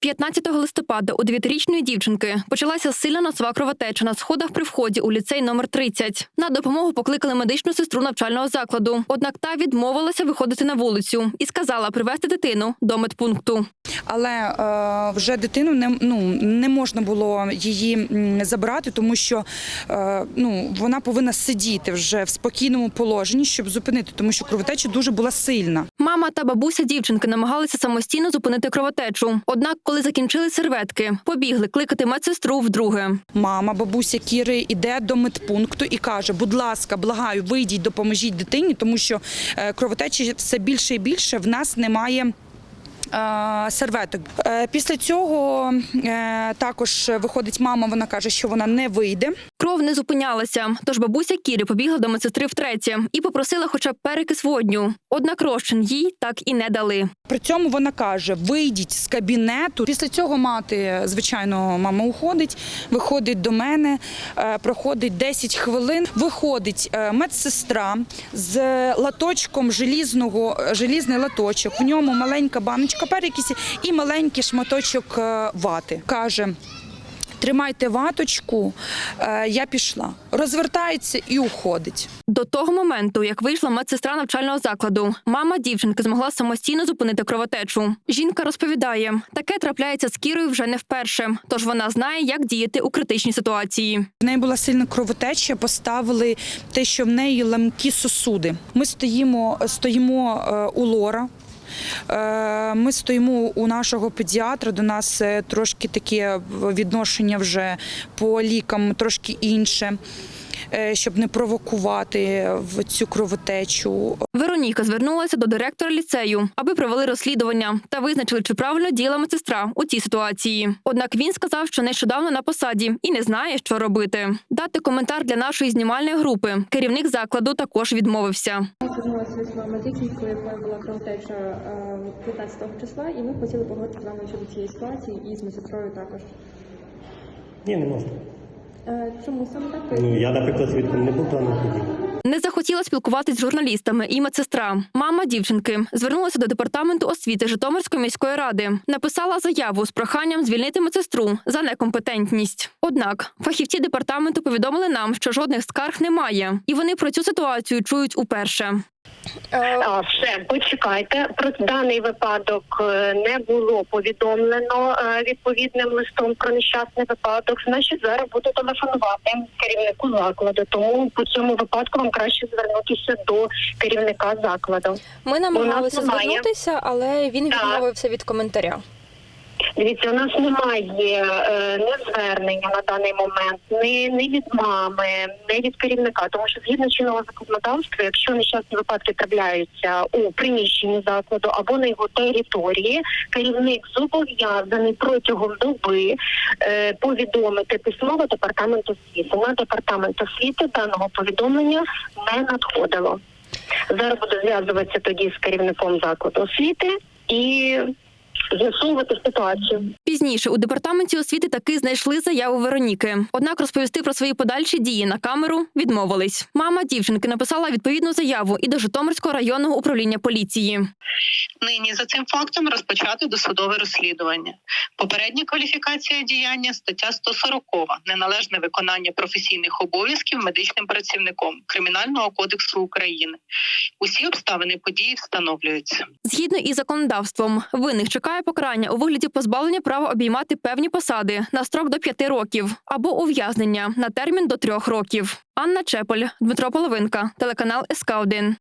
15 листопада у дев'ятирічної дівчинки почалася сильна носова кровотеча на сходах при вході у ліцей номер 30. На допомогу покликали медичну сестру навчального закладу. Однак та відмовилася виходити на вулицю і сказала привезти дитину до медпункту. Але е, вже дитину не, ну, не можна було її м, забирати, тому що е, ну, вона повинна сидіти вже в спокійному положенні, щоб зупинити, тому що кровотеча дуже була сильна. Мама та бабуся дівчинки намагалися самостійно зупинити кровотечу. Однак, коли закінчили серветки, побігли кликати медсестру вдруге. Мама, бабуся Кіри йде до медпункту і каже: будь ласка, благаю, вийдіть, допоможіть дитині, тому що е, кровотечі все більше і більше. В нас немає. е, Серветок Е, після цього також виходить мама. Вона каже, що вона не вийде. Кров не зупинялася, тож бабуся Кіри побігла до медсестри втретє і попросила хоча б перекис водню. Однак розчин їй так і не дали. При цьому вона каже: вийдіть з кабінету. Після цього мати, звичайно, мама уходить, виходить до мене, е, проходить 10 хвилин. Виходить е, медсестра з латочком желізного, желізний латочок. В ньому маленька баночка перекисі і маленький шматочок е, вати. каже. Тримайте ваточку, Е, я пішла. Розвертається і уходить. До того моменту, як вийшла медсестра навчального закладу, мама дівчинки змогла самостійно зупинити кровотечу. Жінка розповідає, таке трапляється з Кірою вже не вперше, тож вона знає, як діяти у критичній ситуації. В неї була сильна кровотеча, поставили те, що в неї ламкі сосуди. Ми стоїмо, стоїмо е, у лора. Е, Ми стоїмо у нашого педіатра. До нас е, трошки таке відношення вже по лікам трошки інше, е, щоб не провокувати в цю кровотечу. Вероніка звернулася до директора ліцею, аби провели розслідування та визначили, чи правильно діяла медсестра у цій ситуації. Однак він сказав, що нещодавно на посаді і не знає, що робити. Дати коментар для нашої знімальної групи. Керівник закладу також відмовився. Ми звернулася з вами дівчинкою, якою була кровотеча 15 числа, і ми хотіли поговорити з вами щодо цієї ситуації і з медсестрою також. Ні, не можна. Е, Чому саме так? Ну я, наприклад, свідком не був даної події. Не захотіла спілкуватись з журналістами і медсестра. Мама дівчинки звернулася до департаменту освіти Житомирської міської ради. Написала заяву з проханням звільнити медсестру за некомпетентність. Однак фахівці департаменту повідомили нам, що жодних скарг немає, і вони про цю ситуацію чують уперше. А, все, почекайте. Про даний випадок е, не було повідомлено е, відповідним листом про нещасний випадок. Значить, зараз буду телефонувати керівнику закладу. Тому по цьому випадку вам краще звернутися до керівника закладу. Ми намагалися звернутися, але він відмовився від коментаря. Дивіться, у нас немає е, не звернення на даний момент, ні, ні від мами, ні від керівника, тому що згідно чинного законодавства, якщо нещасні випадки трапляються у приміщенні закладу або на його території, керівник зобов'язаний протягом доби е, повідомити письмово департамент освіти. На департамент освіти даного повідомлення не надходило. Зараз буду зв'язуватися тоді з керівником закладу освіти і з'ясовувати ситуацію. Пізніше у департаменті освіти таки знайшли заяву Вероніки. Однак розповісти про свої подальші дії на камеру відмовились. Мама дівчинки написала відповідну заяву і до Житомирського районного управління поліції. Нині за цим фактом розпочати досудове розслідування. Попередня кваліфікація діяння стаття 140 неналежне виконання професійних обов'язків медичним працівником Кримінального кодексу України. Усі обставини події встановлюються. Згідно із законодавством, винних чекає покарання у вигляді позбавлення права обіймати певні посади на строк до п'яти років або ув'язнення на термін до трьох років. Анна Чеполь, Дмитро Половинка, телеканал СК 1